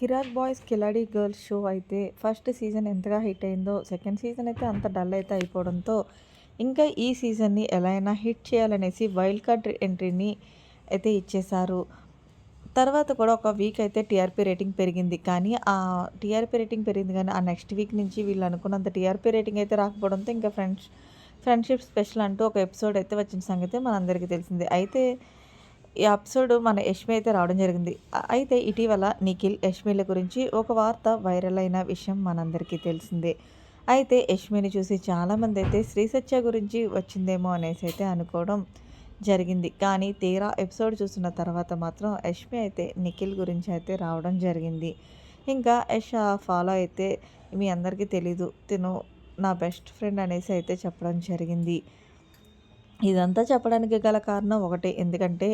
కిరాక్ boys కిలాడీ girls show అయితే first season ఎంతగా హిట్ అయిందో సెకండ్ సీజన్ అయితే అంత డల్ అయితే అయిపోవడంతో ఇంకా ఈ సీజన్ని ఎలా అయినా హిట్ చేయాలనేసి వైల్డ్ కార్డ్ ఎంట్రీని అయితే ఇచ్చేశారు. తర్వాత కూడా ఒక వీక్ అయితే టీఆర్పీ రేటింగ్ పెరిగింది. కానీ ఆ టీఆర్పీ రేటింగ్ పెరిగింది కానీ ఆ నెక్స్ట్ వీక్ నుంచి వీళ్ళు అనుకున్నంత టీఆర్పీ రేటింగ్ అయితే రాకపోవడంతో ఇంకా ఫ్రెండ్స్ ఫ్రెండ్షిప్ స్పెషల్ అంటూ ఒక ఎపిసోడ్ అయితే వచ్చిన సంగతి మనందరికీ తెలిసింది. అయితే ఈ ఎపిసోడ్ మన యష్మి అయితే రావడం జరిగింది. అయితే ఇటీవల నిఖిల్ యష్మిల గురించి ఒక వార్త వైరల్ అయిన విషయం మనందరికీ తెలిసిందే. అయితే యష్మిని చూసి చాలామంది అయితే శ్రీ సత్య గురించి వచ్చిందేమో అనేసి అయితే అనుకోవడం జరిగింది. కానీ తీరా ఎపిసోడ్ చూసిన తర్వాత మాత్రం యష్మి అయితే నిఖిల్ గురించి అయితే రావడం జరిగింది. ఇంకా యష్ ఫాలో అయితే మీ అందరికీ తెలీదు. తిను నా బెస్ట్ ఫ్రెండ్ అనేసి అయితే చెప్పడం జరిగింది. ఇదంతా చెప్పడానికి గల కారణం ఒకటే. ఎందుకంటే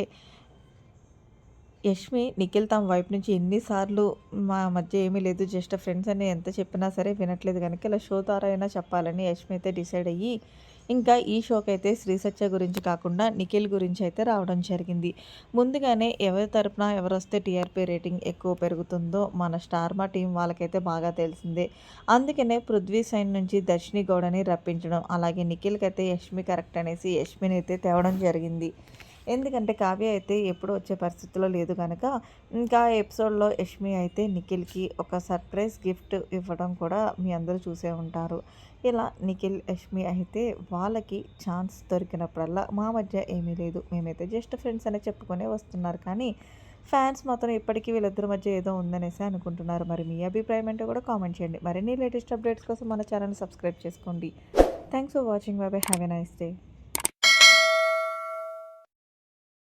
యష్మి నిఖిల్ తమ వైపు నుంచి ఎన్నిసార్లు మా మధ్య ఏమీ లేదు జస్ట్ ఫ్రెండ్స్ అని ఎంత చెప్పినా సరే వినట్లేదు కనుక ఇలా షో ద్వారా అయినా చెప్పాలని యష్మి అయితే డిసైడ్ అయ్యి ఇంకా ఈ షోకి అయితే శ్రీ సత్య గురించి కాకుండా నిఖిల్ గురించి అయితే రావడం జరిగింది. ముందుగానే ఎవరి తరపున ఎవరు వస్తే టీఆర్పీ రేటింగ్ ఎక్కువ పెరుగుతుందో మన స్టార్మా టీం వాళ్ళకైతే బాగా తెలిసిందే. అందుకనే పృథ్వీ సైన్ నుంచి దర్శిని గౌడని రప్పించడం అలాగే నిఖిల్కి అయితే యష్మి కరెక్ట్ అనేసి యష్మిని అయితే తేవడం జరిగింది. ఎందుకంటే కావ్య అయితే ఎప్పుడు వచ్చే పరిస్థితిలో లేదు కనుక ఇంకా ఎపిసోడ్లో యష్మి అయితే నిఖిల్కి ఒక సర్ప్రైజ్ గిఫ్ట్ ఇవ్వడం కూడా మీ అందరూ చూసే ఉంటారు. ఇలా నిఖిల్ యష్మి అయితే వాళ్ళకి ఛాన్స్ దొరికినప్పుడల్లా మా మధ్య ఏమీ లేదు. మేమైతే జస్ట్ ఫ్రెండ్స్ అనే చెప్పుకునే వస్తున్నారు. కానీ ఫ్యాన్స్ మాత్రం ఇప్పటికీ వీళ్ళిద్దరి మధ్య ఏదో ఉందనేసి అనుకుంటున్నారు. మరి మీ అభిప్రాయం ఏంటో కూడా కామెంట్ చేయండి. మరిన్ని లేటెస్ట్ అప్డేట్స్ కోసం మన ఛానల్ సబ్స్క్రైబ్ చేసుకోండి. Thanks for watching. Bye. Have a nice day.